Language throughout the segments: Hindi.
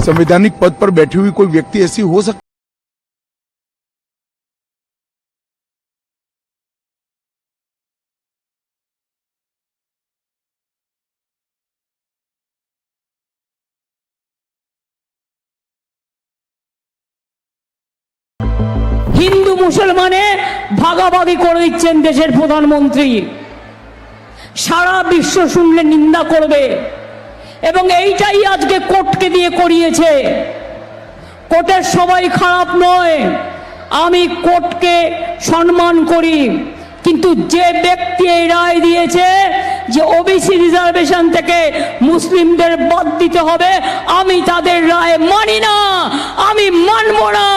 संवैधानिक पद पर बैठी हुई कोई व्यक्ति ऐसी हो सकती হিন্দু মুসলমানে ভাগাভাগি করে দিচ্ছেন দেশের প্রধানমন্ত্রী সারা বিশ্ব শুনলে নিন্দা করবে এবং এইটাই আজকে কোর্টকে দিয়ে করিয়েছে। কোর্টের সবাই খারাপ নয়। আমি কোর্টকে সম্মান করি। কিন্তু যে ব্যক্তি এই রায় দিয়েছে যে ওবিসি রিজার্ভেশন থেকে মুসলিমদের বাদ দিতে হবে, আমি তাদের রায় মানি না। আমি মানব না।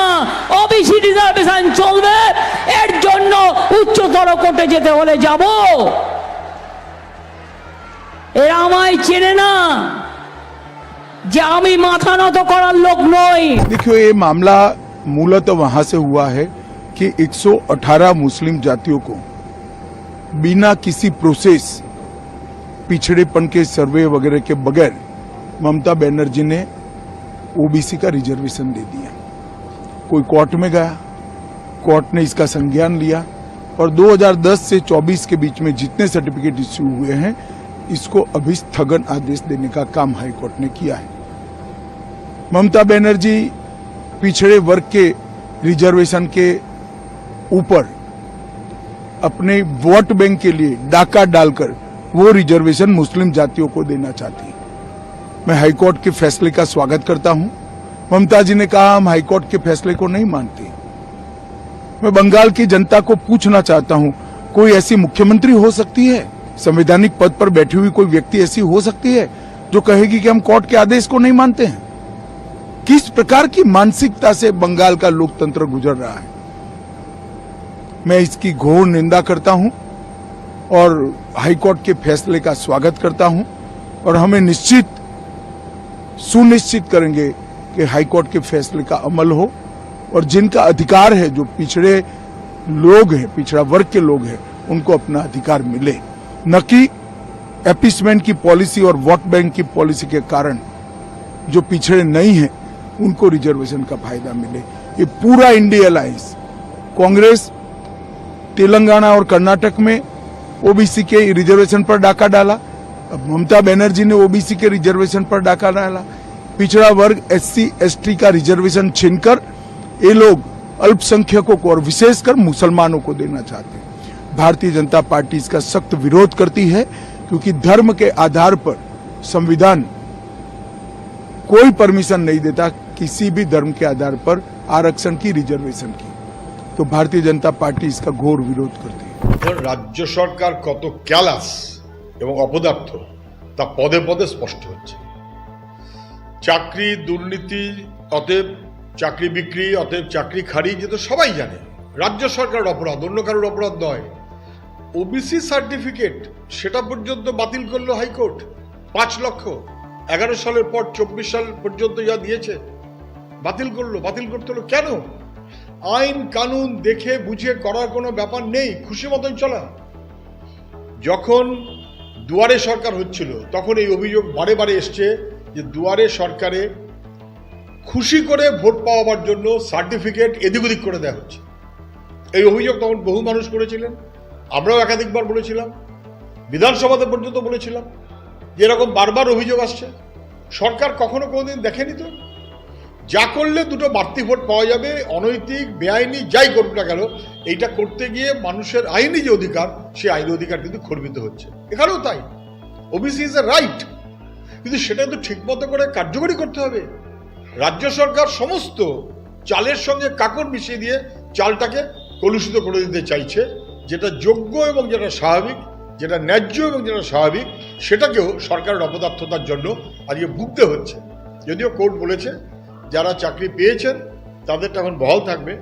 ওবিসি রিজার্ভেশন চলবে। এর জন্য উচ্চতর কোর্টে যেতে হলে যাব। এরা আমায় চেনে না যে আমি মাথা নত করার লোক নই देखिए ये मामला मूलतः वहां से हुआ है कि 118 मुस्लिम जातियों को बिना किसी प्रोसेस पिछड़ेपन के सर्वे वगैरह के बगैर ममता बनर्जी ने ओबीसी का रिजर्वेशन दे दिया कोई कोर्ट में गया कोर्ट ने इसका संज्ञान लिया और 2010 से 24 के बीच में जितने सर्टिफिकेट इश्यू हुए हैं इसको अभी स्थगन आदेश देने का काम हाईकोर्ट ने किया है। ममता बनर्जी पिछड़े वर्ग के रिजर्वेशन के ऊपर अपने वोट बैंक के लिए डाका डालकर वो रिजर्वेशन मुस्लिम जातियों को देना चाहती है। मैं हाईकोर्ट के फैसले का स्वागत करता हूँ। ममता जी ने कहा, हम हाईकोर्ट के फैसले को नहीं मानते। मैं बंगाल की जनता को पूछना चाहता हूँ, कोई ऐसी मुख्यमंत्री हो सकती है? संवैधानिक पद पर बैठी हुई कोई व्यक्ति ऐसी हो सकती है जो कहेगी कि हम कोर्ट के आदेश को नहीं मानते हैं? किस प्रकार की मानसिकता से बंगाल का लोकतंत्र गुजर रहा है? मैं इसकी घोर निंदा करता हूँ और हाईकोर्ट के फैसले का स्वागत करता हूँ और हमें निश्चित, सुनिश्चित करेंगे कि हाईकोर्ट के फैसले का अमल हो और जिनका अधिकार है, जो पिछड़े लोग हैं, पिछड़ा वर्ग के लोग हैं, उनको अपना अधिकार मिले। न कि एपिसमेंट की पॉलिसी और वोट बैंक की पॉलिसी के कारण जो पिछड़े नहीं हैं, उनको रिजर्वेशन का फ़ायदा मिले। ये पूरा इंडिया अलायंस कांग्रेस तेलंगाना और कर्नाटक में ओबीसी के रिजर्वेशन पर डाका डाला। अब ममता बनर्जी ने ओबीसी के रिजर्वेशन पर डाका डाला। पिछड़ा वर्ग एससी एसटी का रिजर्वेशन छीनकर ये लोग अल्पसंख्यकों को और विशेषकर मुसलमानों को देना चाहते हैं। भारतीय जनता पार्टी इसका सख्त विरोध करती है क्योंकि धर्म के आधार पर संविधान कोई परमिशन नहीं देता किसी भी धर्म के आधार पर आरक्षण की रिजर्वेशन की तो भारतीय जनता पार्टी इसका घोर विरोध करती है ধর রাজ্য সরকার কত ক্যালাস এবং অপদার্থ তা পদে পদে স্পষ্ট হচ্ছে চাকরি দুর্নীতি অতএব চাকরি বিক্রি অতএব চাকরি খারিজ এ তো সবাই জানে রাজ্য সরকারের অপরাধ অন্য কারোর অপরাধ নয় ওবিসি সার্টিফিকেট সেটা পর্যন্ত বাতিল করল হাইকোর্ট। পাঁচ লক্ষ। এগারো সালের পর চব্বিশ সাল পর্যন্ত যা দিয়েছে, বাতিল করল। বাতিল করতে হলো কেন? আইন কানুন দেখে বুঝে করার কোনো ব্যাপার নেই, খুশি মতন চলা। যখন দুয়ারে সরকার হচ্ছিল, তখন এই অভিযোগ বারে বারে এসছে যে দুয়ারে সরকারে খুশি করে ভোট পাওয়ার জন্য সার্টিফিকেট এদিক ওদিক করে দেওয়া হচ্ছে। এই অভিযোগ তখন বহু মানুষ করেছিলেন। আমরাও একাধিকবার বলেছিলাম, বিধানসভাতে পর্যন্ত বলেছিলাম যে এরকম বারবার অভিযোগ আসছে। সরকার কখনো কোনোদিন দেখেনি তো? যা করলে দুটো বাড়তি ভোট পাওয়া যাবে, অনৈতিক, বেআইনি, যাই করুক না কেন, এইটা করতে গিয়ে মানুষের আইনি যে অধিকার, সেই আইনি অধিকার কিন্তু খর্বিত হচ্ছে। এখানেও তাই। ওবিসি ইজ এ রাইট কিন্তু সেটা তো ঠিকমতো করে কার্যকরী করতে হবে। রাজ্য সরকার সমস্ত চালের সঙ্গে কাকড় মিশিয়ে দিয়ে চালটাকে কলুষিত করে দিতে চাইছে। যেটা যোগ্য এবং যেটা স্বাভাবিক, যেটা ন্যায্য এবং যেটা স্বাভাবিক, সেটাকেও সরকারের অপদার্থতার জন্য আজকে ভুগতে হচ্ছে। যদিও কোর্ট বলেছে, যারা চাকরি পেয়েছেন তাদেরটা এখন বহাল থাকবে।